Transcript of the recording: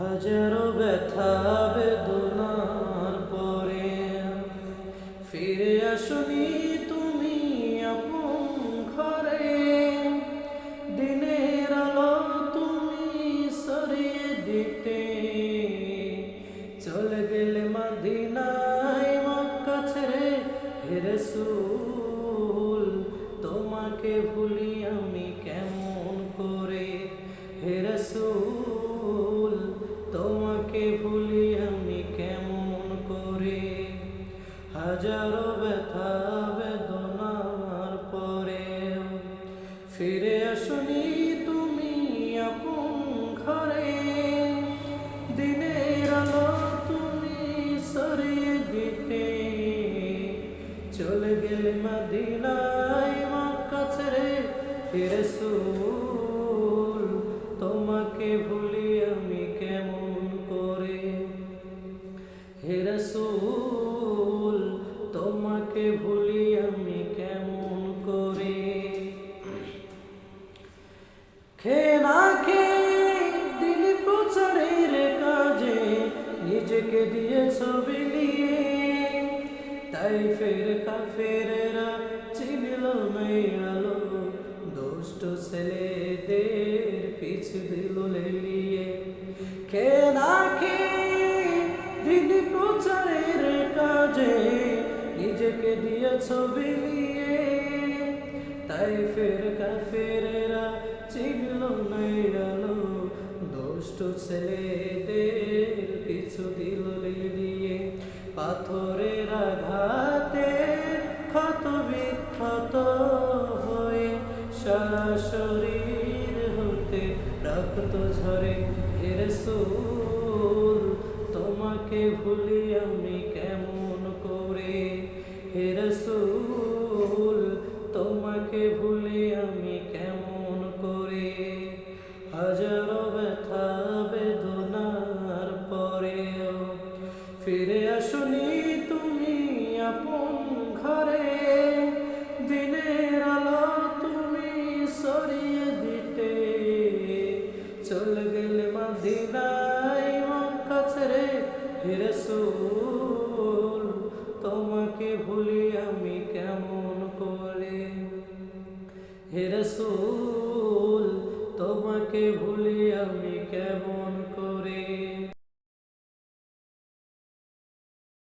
হাজারো ব্যথা বেদনার পরে ফিরে আসনি তুমি আপন ঘরে। দিনের আলো তুমি সরিয়ে দিতে চলে গেলে মদিনায় মক্কা ছেড়ে হে রাসূল, তোমাকে ভুলি হাজারো ব্যথা বেদনার পরে ফিরে আসনি তুমি আপন ঘরে। দিনের আলো তুমি সরিয়ে দিতে চলে গেলে মদিনায় মক্কা ছেড়ে ফিরে সুল তোমাকে ভুলি আমি কেমন করে? হে রাসূল তোমাকে ভুলি আমি কেমন করে? খে না খে দিন প্রচারের কাজে নিজেকে দিয়েছ বিলিয়ে তাই ফের কাফেরেরা চিনল আলো দুষ্ট ছেলেদের পিছু দিল লেলিয়ে। খে না খে দিন প্রচারের কাজে দিয়েছ বিলিয়ে তাই ফের কাফেরেরা চিনল আলো দুষ্ট ছেলেদের পিছু দিল দিয়ে পাথরের আঘাতে ক্ষত বিক্ষত হয়ে সারা শরীর হতে রক্ত ঝরে। এর তোমাকে ভুলি আমি কেমন করে হে রাসূল তোমাকে ভুলি আমি কেমন করে? হাজারো ব্যথা, বেদনার পরেও ফিরে আসনি তুমি আপন ঘরে। দিনের আলো তুমি সরিয়ে দিতে চলে গেলে মদিনায় মক্কা ছেড়ে হে রাসূল হে রাসূল তোমাকে ভুলি আমি কেমন